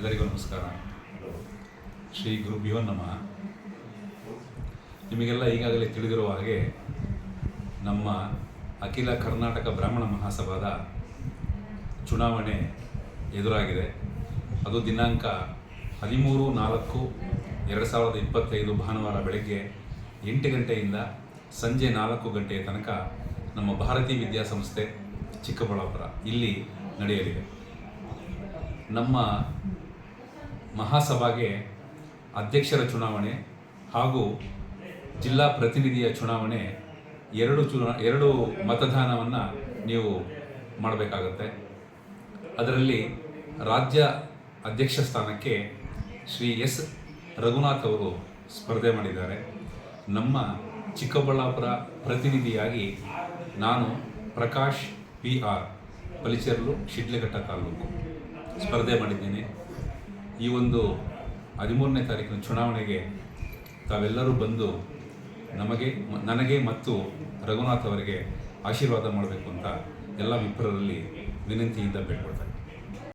ಎಲ್ಲರಿಗೂ ನಮಸ್ಕಾರ. ಶ್ರೀ ಗುರುಭ್ಯೋ ನಮಃ. ನಿಮಗೆಲ್ಲ ಈಗಾಗಲೇ ತಿಳಿದಿರುವ ಹಾಗೆ ನಮ್ಮ ಅಖಿಲ ಕರ್ನಾಟಕ ಬ್ರಾಹ್ಮಣ ಮಹಾಸಭಾದ ಚುನಾವಣೆ ಎದುರಾಗಿದೆ. ಅದು ದಿನಾಂಕ ಹದಿಮೂರು ನಾಲ್ಕು ಎರಡು ಸಾವಿರದ ಇಪ್ಪತ್ತೈದು ಭಾನುವಾರ ಬೆಳಗ್ಗೆ ಎಂಟು ಗಂಟೆಯಿಂದ ಸಂಜೆ ನಾಲ್ಕು ಗಂಟೆಯ ತನಕ ನಮ್ಮ ಭಾರತೀಯ ವಿದ್ಯಾಸಂಸ್ಥೆ ಚಿಕ್ಕಬಳ್ಳಾಪುರ ಇಲ್ಲಿ ನಡೆಯಲಿದೆ. ನಮ್ಮ ಮಹಾಸಭಾಗೆ ಅಧ್ಯಕ್ಷರ ಚುನಾವಣೆ ಹಾಗೂ ಜಿಲ್ಲಾ ಪ್ರತಿನಿಧಿಯ ಚುನಾವಣೆ ಎರಡು ಚುನಾ, ಎರಡು ಮತದಾನವನ್ನು ನೀವು ಮಾಡಬೇಕಾಗತ್ತೆ. ಅದರಲ್ಲಿ ರಾಜ್ಯ ಅಧ್ಯಕ್ಷ ಸ್ಥಾನಕ್ಕೆ ಶ್ರೀ ಎಸ್. ರಘುನಾಥ್ ಅವರು ಸ್ಪರ್ಧೆ ಮಾಡಿದ್ದಾರೆ. ನಮ್ಮ ಚಿಕ್ಕಬಳ್ಳಾಪುರ ಪ್ರತಿನಿಧಿಯಾಗಿ ನಾನು ಪ್ರಕಾಶ್ ಪಿ ಆರ್, ಪಲಿಚೆರ್ಲು, ಶಿಡ್ಲಘಟ್ಟ ತಾಲೂಕು ಸ್ಪರ್ಧೆ ಮಾಡಿದ್ದೀನಿ. ಈ ಒಂದು ಹದಿಮೂರನೇ ತಾರೀಕಿನ ಚುನಾವಣೆಗೆ ತಾವೆಲ್ಲರೂ ಬಂದು ನಮಗೆ ನನಗೆ ಮತ್ತು ರಘುನಾಥ್ ಅವರಿಗೆ ಆಶೀರ್ವಾದ ಮಾಡಬೇಕು ಅಂತ ಎಲ್ಲ ವಿಪ್ರರಲ್ಲಿ ವಿನಂತಿಯಿಂದ ಬೇಡ್ಕೊಳ್ತೇನೆ.